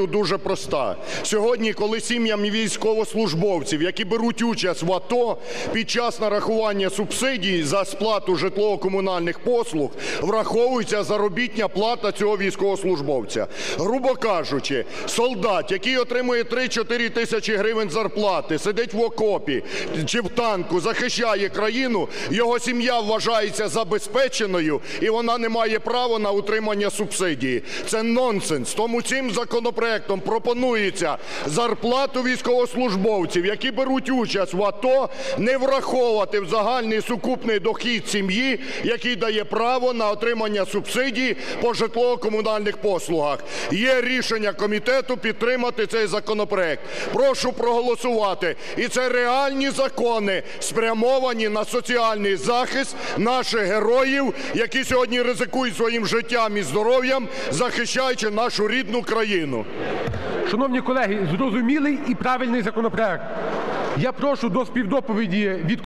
Дуже проста. Сьогодні, коли сім'ям військовослужбовців, які беруть участь в АТО, під час нарахування субсидій за сплату житлово-комунальних послуг враховується заробітня плата цього військовослужбовця. Грубо кажучи, солдат, який отримує 3-4 тисячі гривень зарплати, сидить в окопі чи в танку, захищає країну, його сім'я вважається забезпеченою і вона не має права на утримання субсидії. Це нонсенс. Тому цим законопроектом пропонується зарплату військовослужбовців, які беруть участь в АТО, не враховувати в загальний сукупний дохід сім'ї, який дає право на отримання субсидій по житлово-комунальних послугах. Є рішення комітету підтримати цей законопроект. Прошу проголосувати. І це реальні закони, спрямовані на соціальний захист наших героїв, які сьогодні ризикують своїм життям і здоров'ям, захищаючи нашу рідну країну. Шановні колеги, зрозумілий і правильний законопроект. Я прошу до співдоповіді від